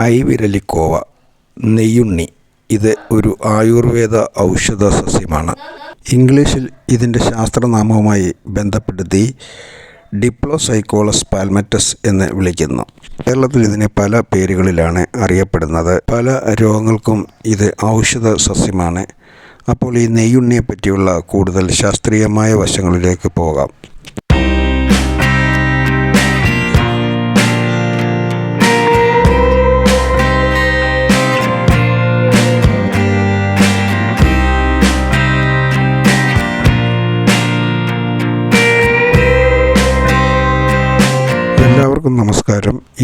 ഐവിരലിക്കോവ നെയ്യുണ്ണി ഇത് ഒരു ആയുർവേദ ഔഷധ സസ്യമാണ്. ഇംഗ്ലീഷിൽ ഇതിന്റെ ശാസ്ത്രനാമവുമായി ബന്ധപ്പെടുത്തി ഡിപ്ലോസൈക്കോളസ് പാൽമറ്റസ് എന്ന് വിളിക്കുന്നു. കേരളത്തിൽ ഇതിനെ പല പേരുകളിലാണ് അറിയപ്പെടുന്നത്. പല രോഗങ്ങൾക്കും ഇത് ഔഷധ സസ്യമാണ്. അപ്പോൾ ഈ നെയ്യുണ്ണിയെ പറ്റിയുള്ള കൂടുതൽ ശാസ്ത്രീയമായ വശങ്ങളിലേക്ക് പോകാം.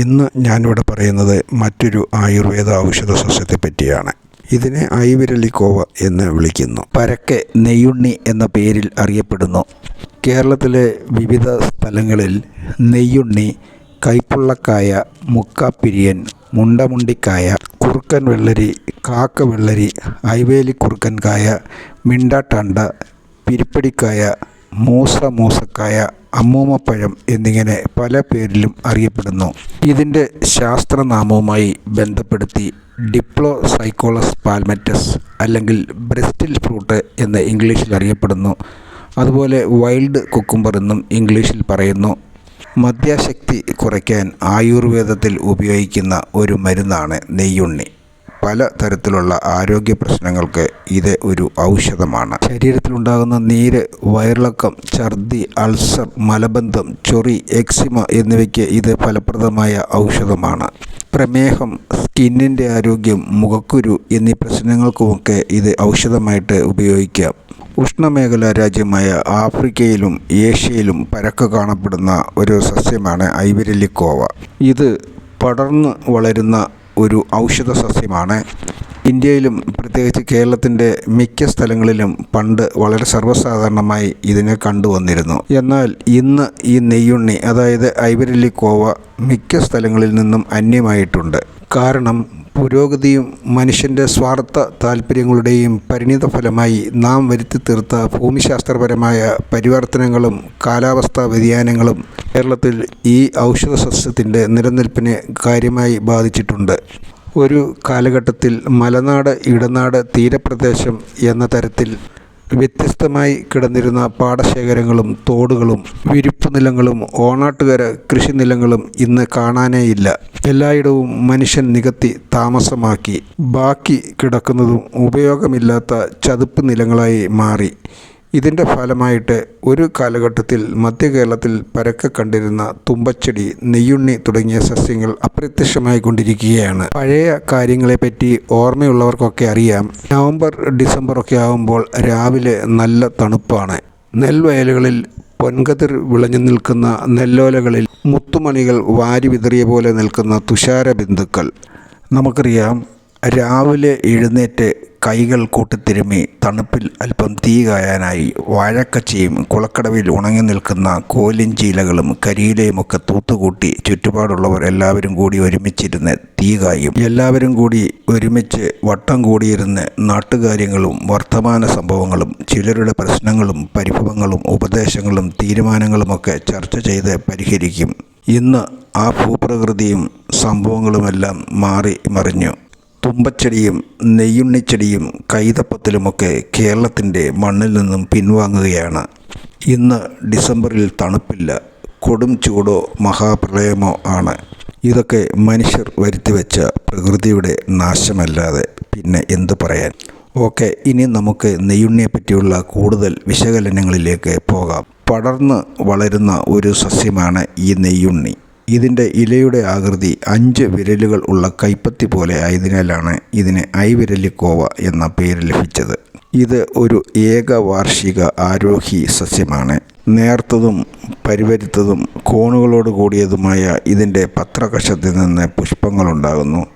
ഇന്ന് ഞാനിവിടെ പറയുന്നത് മറ്റൊരു ആയുർവേദ ഔഷധ സസ്യത്തെ പറ്റിയാണ് ഇതിനെ ഐവിരലിക്കോവ എന്ന് വിളിക്കുന്നു. പരക്കെ നെയ്യുണ്ണി എന്ന പേരിൽ അറിയപ്പെടുന്നു. കേരളത്തിലെ വിവിധ സ്ഥലങ്ങളിൽ നെയ്യുണ്ണി കൈപ്പുള്ളക്കായ മുക്കാപ്പിരിയൻ മുണ്ടമുണ്ടിക്കായ കുറുക്കൻ വെള്ളരി കാക്ക വെള്ളരി ഐവേലി കുറുക്കൻ കായ മിണ്ടാട്ടണ്ട പിരിപ്പടിക്കായ മൂസ മൂസക്കായ അമ്മൂമ്മപ്പഴം എന്നിങ്ങനെ പല പേരിലും അറിയപ്പെടുന്നു. ഇതിന്റെ ശാസ്ത്രനാമവുമായി ബന്ധപ്പെടുത്തി ഡിപ്ലോ സൈക്കോളസ് പാൽമറ്റസ് അല്ലെങ്കിൽ ബ്രസ്റ്റിൽ ഫ്രൂട്ട് എന്ന് ഇംഗ്ലീഷിൽ അറിയപ്പെടുന്നു. അതുപോലെ വൈൽഡ് കുക്കുംബർ എന്നും ഇംഗ്ലീഷിൽ പറയുന്നു. മദ്യാശക്തി കുറയ്ക്കാൻ ആയുർവേദത്തിൽ ഉപയോഗിക്കുന്ന ഒരു മരുന്നാണ് നെയ്യുണ്ണി. പല തരത്തിലുള്ള ആരോഗ്യ പ്രശ്നങ്ങൾക്ക് ഇത് ഒരു ഔഷധമാണ്. ശരീരത്തിലുണ്ടാകുന്ന നീര് വയറിളക്കം ഛർദി അൾസർ മലബന്ധം ചൊറി എക്സിമ എന്നിവയ്ക്ക് ഇത് ഫലപ്രദമായ ഔഷധമാണ്. പ്രമേഹം സ്കിന്നിന്റെ ആരോഗ്യം മുഖക്കുരു എന്നീ പ്രശ്നങ്ങൾക്കുമൊക്കെ ഇത് ഔഷധമായിട്ട് ഉപയോഗിക്കാം. ഉഷ്ണമേഖലാ രാജ്യമായ ആഫ്രിക്കയിലും ഏഷ്യയിലും പരക്കെ കാണപ്പെടുന്ന ഒരു സസ്യമാണ് ഐവരലിക്കോവ ഇത് പടർന്ന് വളരുന്ന ഒരു ഔഷധ സസ്യമാണ് ഇന്ത്യയിലും പ്രത്യേകിച്ച് കേരളത്തിന്റെ മിക്ക സ്ഥലങ്ങളിലും പണ്ട് വളരെ സർവസാധാരണമായി ഇതിനെ കണ്ടുവന്നിരുന്നു. എന്നാൽ ഇന്ന് ഈ നെയ്യുണ്ണി അതായത് ഐവരലിക്കോവ മിക്ക സ്ഥലങ്ങളിൽ നിന്നും അന്യമായിട്ടുണ്ട്. കാരണം പുരോഗതിയും മനുഷ്യന്റെ സ്വാർത്ഥ താല്പര്യങ്ങളുടെയും പരിണിതഫലമായി നാം വരുത്തി തീർത്ത ഭൂമിശാസ്ത്രപരമായ പരിവർത്തനങ്ങളും കാലാവസ്ഥാ വ്യതിയാനങ്ങളും കേരളത്തിൽ ഈ ഔഷധ സസ്യത്തിന്റെ നിലനിൽപ്പിനെ കാര്യമായി ബാധിച്ചിട്ടുണ്ട്. ഒരു കാലഘട്ടത്തിൽ മലനാട് ഇടനാട് തീരപ്രദേശം എന്ന തരത്തിൽ വ്യത്യസ്തമായി കിടന്നിരുന്ന പാടശേഖരങ്ങളും തോടുകളും വിരിപ്പ് നിലങ്ങളും ഓണാട്ടുകര കൃഷിനിലങ്ങളും ഇന്ന് കാണാനേയില്ല. എല്ലായിടവും മനുഷ്യൻ നികത്തി താമസമാക്കി. ബാക്കി കിടക്കുന്നതും ഉപയോഗമില്ലാത്ത ചതുപ്പ് നിലങ്ങളായി മാറി. ഇതിന്റെ ഫലമായിട്ട് ഒരു കാലഘട്ടത്തിൽ മധ്യ കേരളത്തിൽ പരക്കെ കണ്ടിരുന്ന തുമ്പച്ചെടി നെയ്യുണ്ണി തുടങ്ങിയ സസ്യങ്ങൾ അപ്രത്യക്ഷമായി കൊണ്ടിരിക്കുകയാണ്. പഴയ കാര്യങ്ങളെപ്പറ്റി ഓർമ്മയുള്ളവർക്കൊക്കെ അറിയാം നവംബർ ഡിസംബർ ഒക്കെ ആകുമ്പോൾ രാവിലെ നല്ല തണുപ്പാണ്. നെൽവയലുകളിൽ പൊൻകതിർ വിളഞ്ഞു നിൽക്കുന്ന നെല്ലോലകളിൽ മുത്തുമണികൾ വാരി വിതറിയ പോലെ നിൽക്കുന്ന തുഷാര ബിന്ദുക്കൾ നമുക്കറിയാം രാവിലെ എഴുന്നേറ്റ് കൈകൾ കൂട്ടിത്തിരുമ്മി തണുപ്പിൽ അല്പം തീ കായാനായി വാഴക്കച്ചയും കുളക്കടവിൽ ഉണങ്ങി നിൽക്കുന്ന കോലിഞ്ചീലകളും കരിയിലയുമൊക്കെ തൂത്തുകൂട്ടി ചുറ്റുപാടുള്ളവർ എല്ലാവരും കൂടി ഒരുമിച്ചിരുന്ന് തീ കായും. എല്ലാവരും കൂടി ഒരുമിച്ച് വട്ടം കൂടിയിരുന്ന് നാട്ടുകാര്യങ്ങളും വർത്തമാന സംഭവങ്ങളും ചിലരുടെ പ്രശ്നങ്ങളും പരിഭവങ്ങളും ഉപദേശങ്ങളും തീരുമാനങ്ങളുമൊക്കെ ചർച്ച ചെയ്ത് പരിഹരിക്കും. ഇന്ന് ആ ഭൂപ്രകൃതിയും സംഭവങ്ങളുമെല്ലാം മാറി മറിഞ്ഞു. തുമ്പച്ചെടിയും നെയ്യുണ്ണിച്ചെടിയും കൈതപ്പത്തിലുമൊക്കെ കേരളത്തിന്റെ മണ്ണിൽ നിന്നും പിൻവാങ്ങുകയാണ്. ഇന്ന് ഡിസംബറിൽ തണുപ്പില്ല കൊടും ചൂടോ മഹാപ്രളയമോ ആണ്. ഇതൊക്കെ മനുഷ്യർ വരുത്തിവെച്ച പ്രകൃതിയുടെ നാശമല്ലാതെ പിന്നെ എന്തു പറയാൻ? ഓക്കെ ഇനി നമുക്ക് നെയ്യുണ്ണിയെ പറ്റിയുള്ള കൂടുതൽ വിശകലനങ്ങളിലേക്ക് പോകാം. പടർന്ന് വളരുന്ന ഒരു സസ്യമാണ് ഈ നെയ്യുണ്ണി. ഇതിന്റെ ഇലയുടെ ആകൃതി അഞ്ച് വിരലുകൾ ഉള്ള കൈപ്പത്തി പോലെ ആയതിനാലാണ് ഇതിന് ഐവിരലിക്കോവ എന്ന പേര് ലഭിച്ചത്. ഇത് ഒരു ഏകവാർഷിക ആരോഹി സസ്യമാണ്. നേർത്തതും പരിവരുത്തതും കോണുകളോട് കൂടിയതുമായ ഇതിന്റെ പത്രകഷത്തിൽ നിന്ന് പുഷ്പങ്ങളുണ്ടാകുന്നു.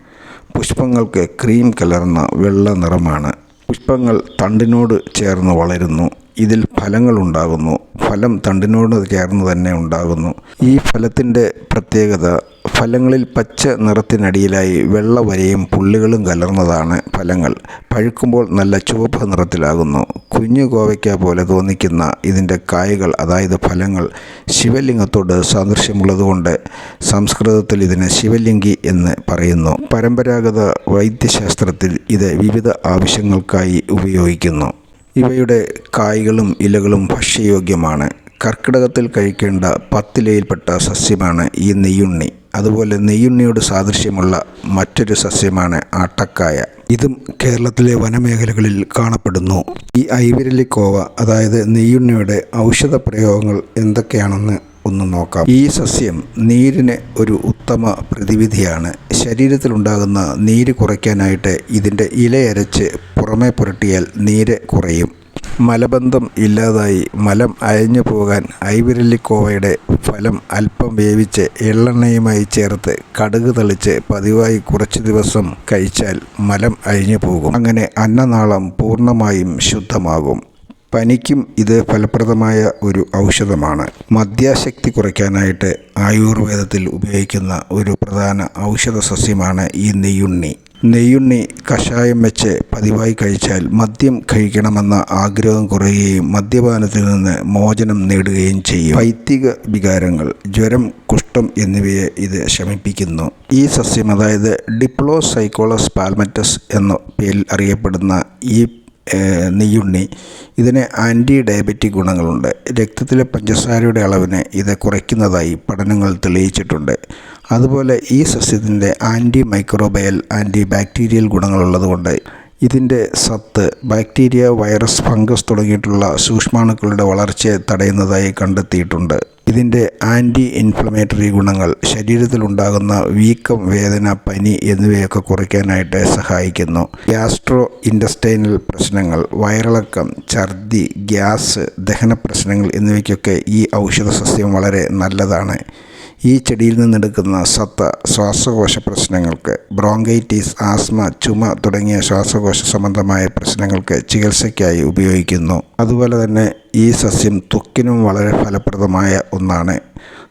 പുഷ്പങ്ങൾക്ക് ക്രീം കലർന്ന വെള്ള നിറമാണ്. പുഷ്പങ്ങൾ തണ്ടിനോട് ചേർന്ന് വളരുന്നു. ഇതിൽ ഫലങ്ങളുണ്ടാകുന്നു ഫലം തണ്ടിനോട് ചേർന്ന് തന്നെ ഉണ്ടാകുന്നു. ഈ ഫലത്തിന്റെ പ്രത്യേകത ഫലങ്ങളിൽ പച്ച നിറത്തിനടിയിലായി വെള്ള വരയും പുള്ളികളും കലർന്നതാണ് ഫലങ്ങൾ. പഴുക്കുമ്പോൾ നല്ല ചുവപ്പ് നിറത്തിലാകുന്നു. കുഞ്ഞു കോവയ്ക്ക പോലെ തോന്നിക്കുന്ന ഇതിന്റെ കായകൾ അതായത് ഫലങ്ങൾ ശിവലിംഗത്തോട് സാദൃശ്യമുള്ളതുകൊണ്ട് സംസ്കൃതത്തിൽ ഇതിനെ ശിവലിംഗി എന്ന് പറയുന്നു. പരമ്പരാഗത വൈദ്യശാസ്ത്രത്തിൽ ഇത് വിവിധ ആവശ്യങ്ങൾക്കായി ഉപയോഗിക്കുന്നു. ഇവയുടെ കായ്കളും ഇലകളും ഭക്ഷ്യയോഗ്യമാണ്. കർക്കിടകത്തിൽ കഴിക്കേണ്ട പത്തിലയിൽപ്പെട്ട സസ്യമാണ് ഈ നെയ്യുണ്ണി. അതുപോലെ നെയ്യുണ്ണിയോട് സാദൃശ്യമുള്ള മറ്റൊരു സസ്യമാണ് ആട്ടക്കായ. ഇതും കേരളത്തിലെ വനമേഖലകളിൽ കാണപ്പെടുന്നു. ഈ ഐവിരലിക്കോവ അതായത് നെയ്യുണ്ണിയുടെ ഔഷധ പ്രയോഗങ്ങൾ എന്തൊക്കെയാണെന്ന് ഒന്ന് നോക്കാം. ഈ സസ്യം നീരിന് ഒരു ഉത്തമ പ്രതിവിധിയാണ്. ശരീരത്തിലുണ്ടാകുന്ന നീര് കുറയ്ക്കാനായിട്ട് ഇതിന്റെ ഇലയരച്ച് പുറമേ പുരട്ടിയാൽ നീര് കുറയും. മലബന്ധം ഇല്ലാതായി മലം അയഞ്ഞു പോകാൻ ഐവിരല്ലിക്കോവയുടെ ഫലം അല്പം വേവിച്ച് എള്ളെണ്ണയുമായി ചേർത്ത് കടുക് തളിച്ച് പതിവായി കുറച്ച് ദിവസം കഴിച്ചാൽ മലം അഴിഞ്ഞു പോകും. അങ്ങനെ അന്നനാളം പൂർണമായും ശുദ്ധമാകും. പനിക്കും ഇത് ഫലപ്രദമായ ഒരു ഔഷധമാണ്. മദ്യാശക്തി കുറയ്ക്കാനായിട്ട് ആയുർവേദത്തിൽ ഉപയോഗിക്കുന്ന ഒരു പ്രധാന ഔഷധ സസ്യമാണ് ഈ നെയ്യുണ്ണി. നെയ്യുണ്ണി കഷായം വെച്ച് പതിവായി കഴിച്ചാൽ മദ്യം കഴിക്കണമെന്ന ആഗ്രഹം കുറയുകയും മദ്യപാനത്തിൽ നിന്ന് മോചനം നേടുകയും ചെയ്യും. വൈദിക വികാരങ്ങൾ ജ്വരം കുഷ്ഠം എന്നിവയെ ഇത് ശമിപ്പിക്കുന്നു. ഈ സസ്യം അതായത് ഡിപ്ലോസൈക്കോളസ് പാൽമറ്റസ് എന്ന പേരിൽ അറിയപ്പെടുന്ന ഈ നെയ്യുണ്ണി. ഇതിന് ആന്റി ഡയബറ്റിക് ഗുണങ്ങളുണ്ട്. രക്തത്തിലെ പഞ്ചസാരയുടെ അളവിനെ ഇത് കുറയ്ക്കുന്നതായി പഠനങ്ങൾ തെളിയിച്ചിട്ടുണ്ട്. അതുപോലെ ഈ സസ്യത്തിന്റെ ആന്റി മൈക്രോബയൽ ആന്റി ബാക്ടീരിയൽ ഗുണങ്ങളുള്ളതുകൊണ്ട് ഇതിന്റെ സത്ത് ബാക്ടീരിയ വൈറസ് ഫംഗസ് തുടങ്ങിയിട്ടുള്ള സൂക്ഷ്മാണുക്കളുടെ വളർച്ചയെ തടയുന്നതായി കണ്ടെത്തിയിട്ടുണ്ട്. ഇതിന്റെ ആന്റി ഇൻഫ്ലമേറ്ററി ഗുണങ്ങൾ ശരീരത്തിലുണ്ടാകുന്ന വീക്കം വേദന പനി എന്നിവയൊക്കെ കുറയ്ക്കാനായിട്ട് സഹായിക്കുന്നു. ഗ്യാസ്ട്രോ ഇൻഡസ്റ്റൈനൽ പ്രശ്നങ്ങൾ വയറിളക്കം ഛർദി ഗ്യാസ് ദഹന പ്രശ്നങ്ങൾ എന്നിവയ്ക്കൊക്കെ ഈ ഔഷധസസ്യം വളരെ നല്ലതാണ്. ഈ ചെടിയിൽ നിന്നെടുക്കുന്ന സത്ത ശ്വാസകോശ പ്രശ്നങ്ങൾക്ക് ബ്രോങ്കൈറ്റിസ് ആസ്മ ചുമ തുടങ്ങിയ ശ്വാസകോശ സംബന്ധമായ പ്രശ്നങ്ങൾക്ക് ചികിത്സയ്ക്കായി ഉപയോഗിക്കുന്നു. അതുപോലെ തന്നെ ഈ സസ്യം തുക്കിനും വളരെ ഫലപ്രദമായ ഒന്നാണ്.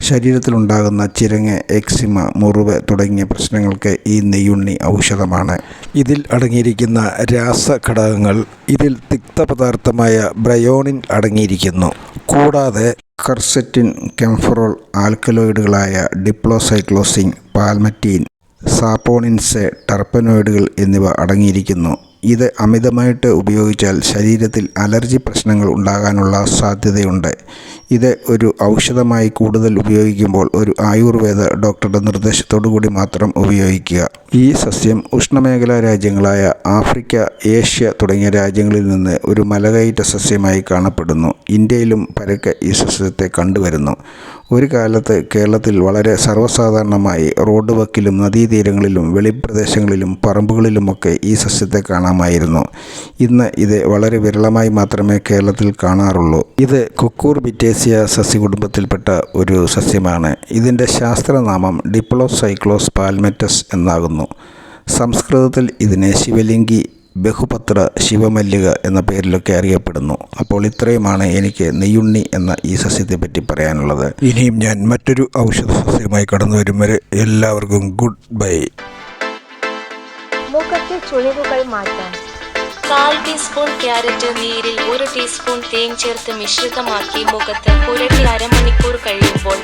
ശരീരത്തിലുണ്ടാകുന്ന ചിരങ്ങ് എക്സിമ മുറിവ് തുടങ്ങിയ പ്രശ്നങ്ങൾക്ക് ഈ നെയ്യുണ്ണി ഔഷധമാണ്. ഇതിൽ അടങ്ങിയിരിക്കുന്ന രാസഘടകങ്ങൾ ഇതിൽ തിക്തപദാർത്ഥമായ ബ്രയോണിൻ അടങ്ങിയിരിക്കുന്നു. കൂടാതെ കർസെറ്റിൻ കെംഫറോൾ ആൽക്കലോയിഡുകളായ ഡിപ്ലോസൈക്ലോസിൻ പാൽമറ്റീൻ സാപ്പോണിൻസ് ടർപ്പനോയിഡുകൾ എന്നിവ അടങ്ങിയിരിക്കുന്നു. ഇത് അമിതമായിട്ട് ഉപയോഗിച്ചാൽ ശരീരത്തിൽ അലർജി പ്രശ്നങ്ങൾ ഉണ്ടാകാനുള്ള സാധ്യതയുണ്ട്. ഇത് ഒരു ഔഷധമായി കൂടുതൽ ഉപയോഗിക്കുമ്പോൾ ഒരു ആയുർവേദ ഡോക്ടറുടെ നിർദ്ദേശത്തോടുകൂടി മാത്രം ഉപയോഗിക്കുക. ഈ സസ്യം ഉഷ്ണമേഖലാ രാജ്യങ്ങളായ ആഫ്രിക്ക ഏഷ്യ തുടങ്ങിയ രാജ്യങ്ങളിൽ നിന്ന് ഒരു മലകയറ്റ സസ്യമായി കാണപ്പെടുന്നു. ഇന്ത്യയിലും പരക്കെ ഈ സസ്യത്തെ കണ്ടുവരുന്നു. ഒരു കാലത്ത് കേരളത്തിൽ വളരെ സർവസാധാരണമായി റോഡ് വക്കിലും നദീതീരങ്ങളിലും വെളിപ്രദേശങ്ങളിലും പറമ്പുകളിലുമൊക്കെ ഈ സസ്യത്തെ കാണാമായിരുന്നു. ഇന്ന് ഇത് വളരെ വിരളമായി മാത്രമേ കേരളത്തിൽ കാണാറുള്ളൂ. ഇത് കൊക്കൂർ ബിറ്റേസിയ സസ്യകുടുംബത്തിൽപ്പെട്ട ഒരു സസ്യമാണ്. ഇതിന്റെ ശാസ്ത്രനാമം ഡിപ്ലോസൈക്ലോസ് പാൽമെറ്റസ് എന്നാകുന്നു. സംസ്കൃതത്തിൽ ഇതിനെ ശിവലിംഗി ബഹുപത്ര ശിവമല്ലിക എന്ന പേരിലൊക്കെ അറിയപ്പെടുന്നു. അപ്പോൾ ഇത്രയുമാണ് എനിക്ക് നെയ്യുണ്ണി എന്ന ഈ സസ്യത്തെപ്പറ്റി പറയാനുള്ളത്. ഇനിയും ഞാൻ മറ്റൊരു ഔഷധ സസ്യമായി കടന്നു വരും വരെ എല്ലാവർക്കും ഗുഡ് ബൈ. മുഖത്തെ ചുളിവുകൾ മാറ്റാൻ കാൽ ടീസ്പൂൺ ക്യാരറ്റ് നീരിൽ ഒരു ടീസ്പൂൺ തേൻ ചേർത്ത് മിശ്രിതമാക്കി മുഖത്ത് പുരട്ടി അരമണിക്കൂർ കഴിയുമ്പോൾ